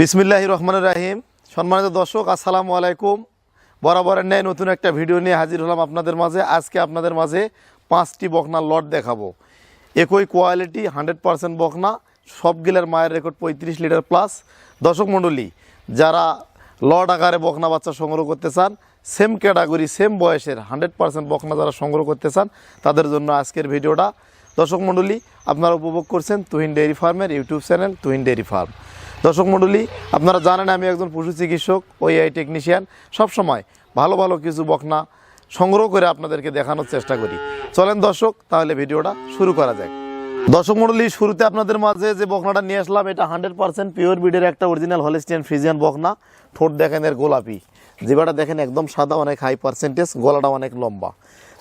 বিসমিল্লাহ রহমান রাহিম। সম্মানিত দর্শক, আসসালামু আলাইকুম। বরাবরের ন্যায় নতুন একটা ভিডিও নিয়ে হাজির হলাম আপনাদের মাঝে। আজকে আপনাদের মাঝে পাঁচটি বকনা লট দেখাবো। একই কোয়ালিটি, হান্ড্রেড পারসেন্ট বকনা সবগুলোর মায়ের রেকর্ড পঁয়ত্রিশ লিটার প্লাস। দর্শক মণ্ডলী, যারা লট আকারে বকনা বাচ্চা সংগ্রহ করতে চান সেম ক্যাটাগরি সেম বয়সের হান্ড্রেড পারসেন্ট বকনা যারা সংগ্রহ করতে চান, তাদের জন্য আজকের ভিডিওটা। দর্শক মণ্ডলী, আপনারা উপভোগ করছেন তুহিন ডেয়ারি ফার্মের YouTube channel Tuhin dairy farm. দর্শক মণ্ডলী, আপনারা জানেন আমি একজন পশু চিকিৎসক ওই আই টেকনিশিয়ান সবসময় ভালো ভালো কিছু বকনা সংগ্রহ করে আপনাদেরকে দেখানোর চেষ্টা করি। চলেন দর্শক, তাহলে ভিডিওটা শুরু করা যাক। দর্শক মণ্ডলী, শুরুতে আপনাদের মাঝে যে বকনাটা নিয়ে আসলাম, এটা হান্ড্রেড পার্সেন্ট পিওর বিডের একটা অরিজিনাল হলিস্টিয়ান ফ্রিজিয়ান বকনা। ঠোঁট দেখেন এর গোলাপি। জিবাটা দেখেন একদম সাদা, অনেক হাই পার্সেন্টেজ গলাটা অনেক লম্বা।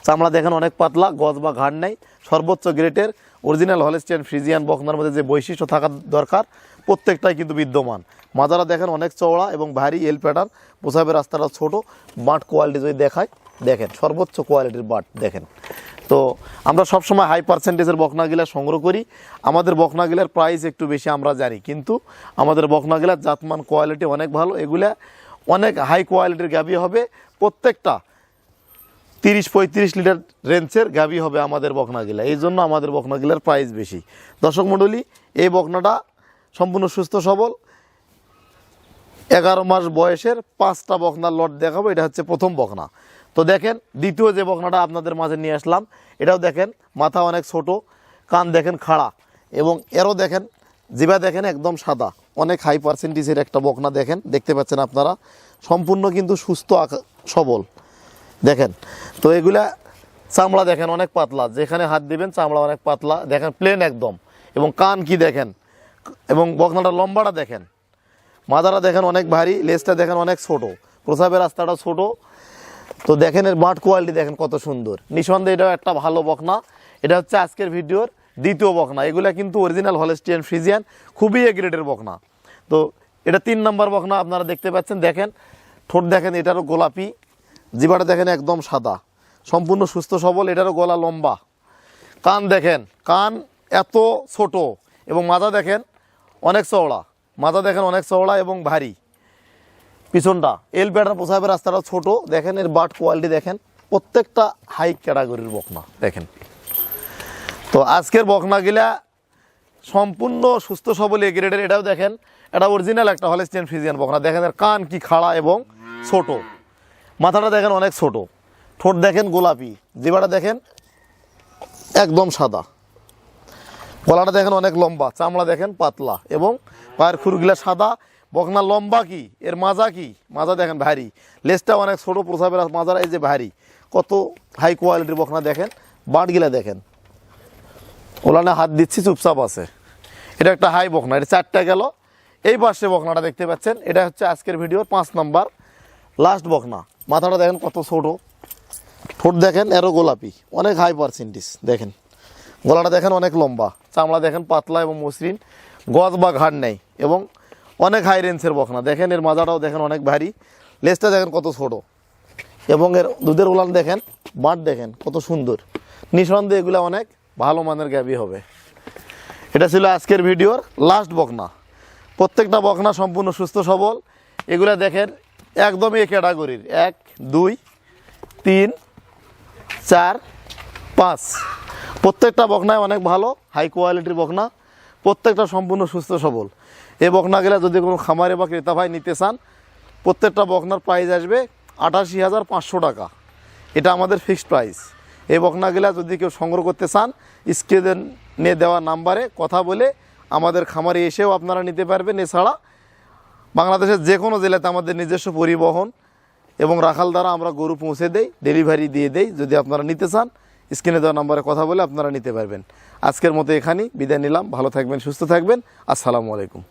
চামড়া দেখেন অনেক পাতলা, গজ বা ঘাড় নেই। সর্বোচ্চ গ্রেটের অরিজিনাল হলিস্টিয়ান ফ্রিজিয়ান বকনার মধ্যে যে বৈশিষ্ট্য থাকা দরকার, প্রত্যেকটাই কিন্তু বিদ্যমান। মাজারা দেখেন অনেক চওড়া এবং ভারী এল প্যাটার্ন পোশাবের রাস্তাটা ছোট, বাট কোয়ালিটি যদি দেখায়, দেখেন, সর্বোচ্চ কোয়ালিটির বাট দেখেন। তো আমরা সবসময় হাই পার্সেন্টেজের বকনাগিলা সংগ্রহ করি। আমাদের বকনাগিলার প্রাইস একটু বেশি আমরা জানি, কিন্তু আমাদের বকনাগিলার জাতমান কোয়ালিটি অনেক ভালো, এগুলা অনেক হাই কোয়ালিটির গাবি হবে। প্রত্যেকটা তিরিশ পঁয়ত্রিশ লিটার রেঞ্জের গাবি হবে আমাদের বকনাগিলা। এই জন্য আমাদের বকনাগিলার প্রাইস বেশি। দর্শক মণ্ডলী, এই বকনাটা সম্পূর্ণ সুস্থ, সবল। এগারো মাস বয়সের পাঁচটা বকনার লট দেখাবো, এটা হচ্ছে প্রথম বকনা। তো দেখেন, দ্বিতীয় যে বকনাটা আপনাদের মাঝে নিয়ে আসলাম, এটাও দেখেন, মাথা অনেক ছোট, কান দেখেন খাড়া, এবং এরও দেখেন জিবা দেখেন একদম সাদা। অনেক হাই পার্সেন্টেজের একটা বকনা দেখেন, দেখতে পাচ্ছেন আপনারা। সম্পূর্ণ কিন্তু সুস্থ সবল। দেখেন, তো এগুলা চামড়া দেখেন অনেক পাতলা, যেখানে হাত দিবেন চামড়া অনেক পাতলা, দেখেন প্লেন একদম। এবং কান কি দেখেন? এবং বকনাটা লম্বাটা দেখেন। মাথাটা দেখেন অনেক ভারী লেজটা দেখেন অনেক ছোট। প্রসাবের রাস্তাটা ছোট। তো দেখেন এর বাট কোয়ালিটি দেখেন কত সুন্দর। নিঃসন্দেহে এটাও একটা ভালো বকনা। এটা হচ্ছে আজকের ভিডিওর দ্বিতীয় বকনা। এগুলা কিন্তু অরিজিনাল হলেস্টিয়ান ফ্রিজিয়ান খুবই এ গ্রেডের বকনা। তো এটা তিন নম্বর বকনা আপনারা দেখতে পাচ্ছেন। দেখেন, ঠোঁট দেখেন, এটারও গোলাপি। জিবাটা দেখেন একদম সাদা। সম্পূর্ণ সুস্থ, সবল, এটারও গলা লম্বা। কান দেখেন, কান এত ছোট এবং মাথা দেখেন অনেক চওড়া। মাথা দেখেন অনেক চওড়া এবং ভারী। পিছনটা, এল প্যাটার পোশাবের রাস্তাটা ছোট। দেখেন এর বাট কোয়ালিটি দেখেন, প্রত্যেকটা হাই ক্যাটাগরির বকনা, দেখেন। তো আজকের বকনাগুলা সম্পূর্ণ সুস্থ, সবল এ গ্রেডের এটাও দেখেন, এটা অরিজিনাল একটা হলেস্টিয়ান ফ্রিজিয়ান বকনা। দেখেন এর কান কি খাড়া এবং ছোট। মাথাটা দেখেন অনেক ছোট। ঠোঁট দেখেন গোলাপি জিবাটা দেখেন একদম সাদা। গলাটা দেখেন অনেক লম্বা, চামড়া দেখেন পাতলা এবং পায়ের খুরগুলা সাদা। বকনা লম্বা কি? এর মাজা কি? মাজা দেখেন ভারী। লেজটা অনেক ছোট, প্রসাবের মাজারা এই যে ভারী। কত হাই কোয়ালিটির বকনা দেখেন, বাটগুলা দেখেন। ওলানে হাত দিচ্ছি, চুপচাপ আছে। এটা একটা হাই বকনা, এটা চারটা গেল। এই পাশে বকনাটা দেখতে পাচ্ছেন, এটা হচ্ছে আজকের ভিডিওর পাঁচ নাম্বার। লাস্ট বকনা মাথাটা দেখেন কত ছোট। ঠোঁট দেখেন এরও গোলাপি। অনেক হাই পার্সেন্টেজ দেখেন। গলাটা দেখেন অনেক লম্বা। চামড়া দেখেন পাতলা এবং মসৃণ। গজ বা ঘাড় নেই এবং অনেক হাই রেঞ্জের বকনা দেখেন এর মাজাটাও দেখেন অনেক ভারী। লেজটা দেখেন কত ছোট। এবং এর দুধের উলান দেখেন, বাঁট দেখেন কত সুন্দর। নিঃসন্দেহে এগুলো অনেক ভালো মানের গ্যাবি হবে। এটা ছিল আজকের ভিডিওর লাস্ট বকনা প্রত্যেকটা বকনা সম্পূর্ণ সুস্থ সবল। এগুলা দেখেন একদমই এ ক্যাটাগরির। এক, দুই, তিন, চার, পাঁচ। প্রত্যেকটা বকনায় অনেক ভালো হাই কোয়ালিটির বকনা। প্রত্যেকটা সম্পূর্ণ সুস্থ সবল। এই বকনাগুলা যদি কোনো খামারে বা ক্রেতা ভাই নিতে চান, প্রত্যেকটা বকনার প্রাইস আসবে আটাশি হাজার পাঁচশো টাকা। এটা আমাদের ফিক্সড প্রাইস এই বকনাগুলা যদি কেউ সংগ্রহ করতে চান, স্ক্রিনে নিয়ে দেওয়া নাম্বারে কথা বলে আমাদের খামারে এসেও আপনারা নিতে পারবেন। এছাড়া বাংলাদেশের যে কোনো জেলাতে আমাদের নিজস্ব পরিবহন এবং রাখাল দ্বারা আমরা গরু পৌঁছে দেই ডেলিভারি দিয়ে দেই। যদি আপনারা নিতে চান স্ক্রিনে দেওয়া নাম্বারে কথা বলে আপনারা নিতে পারবেন। আজকের মতো এখানেই বিদায় নিলাম। ভালো থাকবেন, সুস্থ থাকবেন। আসসালামু আলাইকুম।